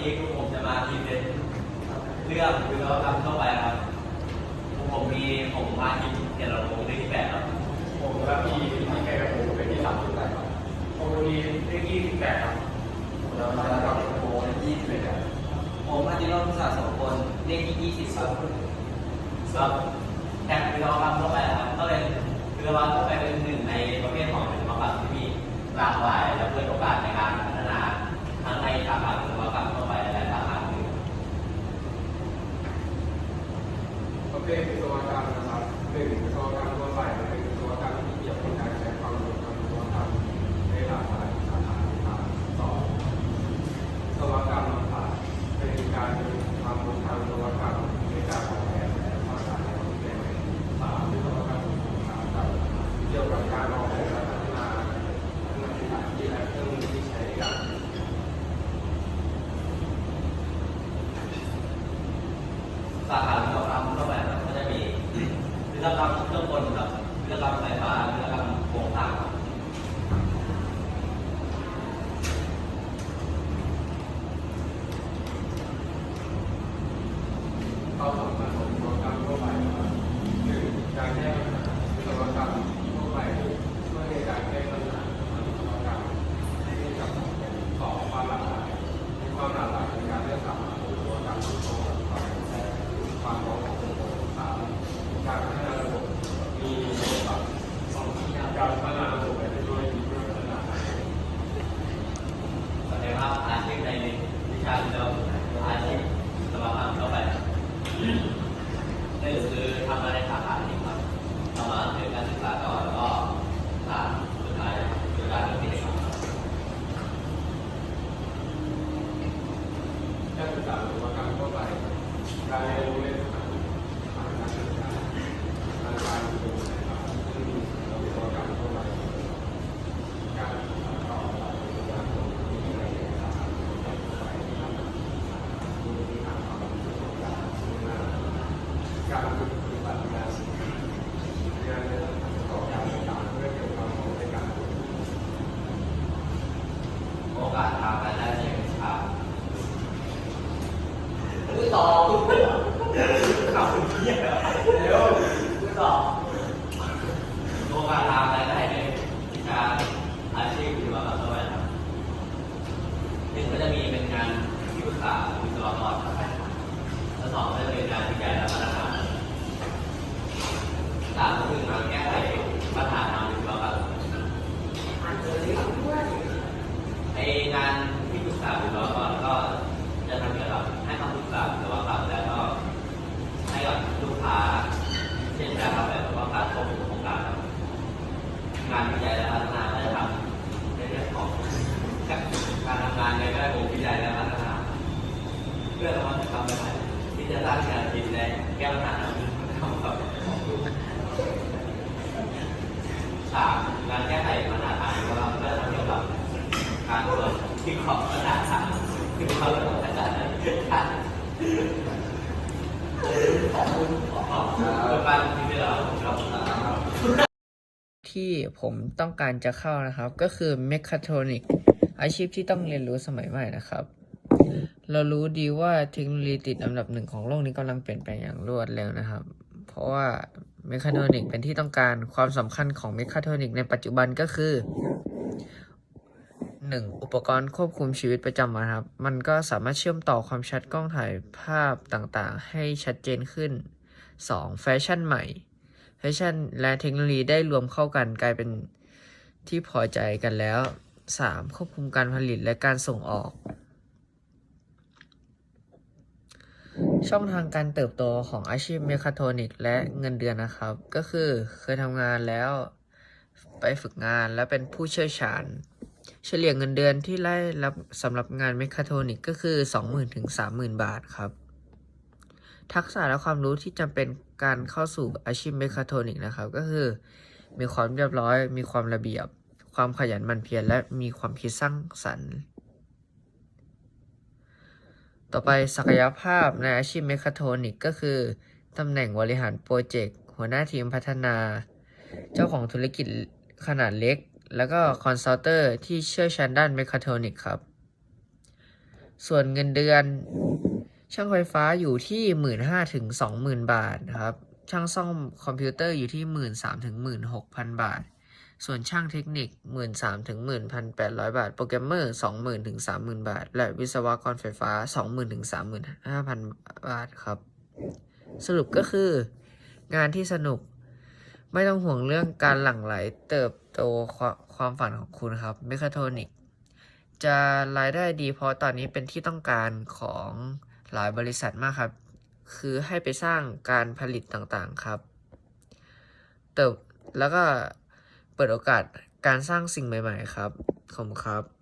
นี้พวกผมจะมาพรีเซนต์เรื่องวิศวกรรมทั่วไปครับพวกผมมีผมมาทีมเกียรติวงศ์เลขที่แปดครับผมและพี่ที่แกกับผมเป็นที่สามสิบแปดครับผมมีเลขยี่สิบแปดครับเราจะรับโค้ดยี่สิบเอ็ดครับผมอาจิโร่พุทธศาสตร์โสพลเลขที่ยี่สิบครับครับ เภทวิศวกรรมนะครับหนึ่งวิศวกรรมทั่วไปเป็นวิศวกรรมที่เกี่ยวกับการใช้ความรู้ทางวิศวกรรมในหลากหลายสาขาครับสองวิศวกรรมศาสตร์เป็นการมีความรู้ทางวิศวกรรมในการออกแบบและสร้างสรรค์ผลงานสามวิศวกรรมอุตสาหกรรมเกี่ยวกับการออกแบบและพัฒนาพัฒนาสถานที่และเครื่องมือที่ใช้ในการ สาขาวิศวกรรมทั่วไปครับก็จะมี วิศวกรรมเครื่องกลครับวิศวกรรมไฟฟ้าวิศวกรรมโครงสร้างครับเข้าสู่การวิศวกรรทั่วไปนะครับหนึ่งการแก้ปัญหาวิศวกรรมทั่วไปช่วยในการแก้ปัญหาทางวิศวกรรมให้มีกับสองความหลากหลายมีความหลากหลายในการเลือกสรรหาวิศวกรรมที่ตรงกับความสนใจความพร้อมขององค์กรสามการพัฒนาระบบมีระบบสองการพัฒนาระบบไปด้วยมีเพื่อพัฒนา แสดงว่าอาชีพในวิชาวิศวกรรมอาชีพวิศวกรรมทั่วไปครับ นั่งคือทำมาในสาขานี้ครับทำมาถึงการศึกษาต่อแล้วก็สามสุดท้ายคือการเรียนที่ครับการศึกษาหรือว่าการทั่วไปการเรียนรู้เรื่องการศึกษาการการเรียนรู้ในสถาบันซึ่งมีวิศวกรรมทั่วไป การศึกษาต่อหลักวิศวกรรมที่ในสถาบันทั่วไปที่ทำงานมีที่ทางความรู้สึกของการพัฒนาการฝึกปฏิบัติงานงานในสถานประกอบการต่างๆเพื่อเกิดความรู้ในการฝึก โอกาสทางการได้ในวิชาผู้ตอบข่าวเหี้ยเร็วผู้ตอบโอกาสทางการได้ในวิชาอาชีพวิศวกรรมทั่วไปครับหนึ่งก็จะมีเป็นงานที่ปรึกษาวิศวกรครับและสองก็จะเป็นงานวิจัยและพัฒนาสามก็คืองานแก้ไขปัญหาทางวิศวกรรม ไองานที่ปรึกษาวิศวกรก็จะทำเกี่ยวกับให้คำปรึกษาวิศวกรรมแล้วก็ให้กับลูกค้าเช่นการทำแบบว่าการควบคุมโครงการครับงานวิจัยและพัฒนาก็จะทำในเรื่องของการทำงานในแวดวงวิจัยและพัฒนา เพื่อน วัตกรรมใหม่ที่จะสร้างงานจิตในแก้ปัญหาทางสังครับสามงานแก้ไขปัญหาทางวิศวกรรมก็จะทำเกี่ยวกับการตรวจที่ขอบกระดาทางที่เขาเระบบอาจารย์ค่ะขอบคุณขอบคุณการที่ได้เราครับที่ผมต้องการจะเข้านะครับ ก็คือเมคาโทรนิกอาชีพที่ต้องเรียนรู้สมัยใหม่นะครับ เรารู้ดีว่าเทคโนโลยีติดอันดับหนึ่งของโลกนี้กำลังเปลี่ยนแปลงอย่างรวดเร็วนะครับ เพราะว่าเมคาโทรนิกเป็นที่ต้องการความสำคัญของเมคาโทรนิกในปัจจุบันก็คือหนึ่งอุปกรณ์ควบคุมชีวิตประจำวันครับ มันก็สามารถเชื่อมต่อความชัดกล้องถ่ายภาพต่างๆ ให้ชัดเจนขึ้น 2. แฟชั่นใหม่ แฟชั่นและเทคโนโลยีได้รวมเข้ากันกลายเป็นที่พอใจกันแล้ว 3. ควบคุมการผลิตและการส่งออก ช่องทางการเติบโตของอาชีพเมคาโทนิกและเงินเดือนนะครับ ก็คือเคยทำงานแล้วไปฝึกงานและเป็นผู้เชี่ยวชาญ เฉลี่ยเงินเดือนที่ได้รับสำหรับงานเมคาโทนิกก็คือ 20,000ถึง30,000 บาทครับ ทักษะและความรู้ที่จำเป็นการเข้าสู่อาชีพเมคาโทนิกนะครับ ก็คือ มีความเรียบร้อย มีความระเบียบ ความขยันหมั่นเพียรและมีความคิดสร้างสรรค์ ต่อไปศักยภาพในอาชีพเมคาโทนิกก็คือตำแหน่งบริหารโปรเจกต์หัวหน้าทีมพัฒนา เจ้าของธุรกิจขนาดเล็ก แล้วก็คอนซัลเตอร์ที่เชี่ยวชาญด้านเมคาโทนิกครับ ส่วนเงินเดือน ช่างไฟฟ้าอยู่ที่หมื่นห้าถึงสองหมื่นบาทนะครับ ช่างซ่อมคอมพิวเตอร์อยู่ที่หมื่นสามถึงหมื่นหกพันบาท ส่วนช่างเทคนิคหมื่นสามถึงหมื่นพันแปดร้อยบาท โปรแกรมเมอร์สองหมื่นถึงสามหมื่นบาท และวิศวกรไฟฟ้าสองหมื่นถึงสามหมื่นห้าพันบาทครับ สรุปก็คือ งานที่สนุก ไม่ต้องห่วงเรื่องการหลั่งไหลเติบโตความความฝันของคุณครับเมคาโทนิกจะรายได้ดีเพราะตอนนี้เป็นที่ต้องการของหลายบริษัทมากครับ คือให้ไปสร้างการผลิตต่างๆครับ เติบแล้วก็ เปิดโอกาสการสร้างสิ่งใหม่ ๆ ครับ ขอบคุณครับ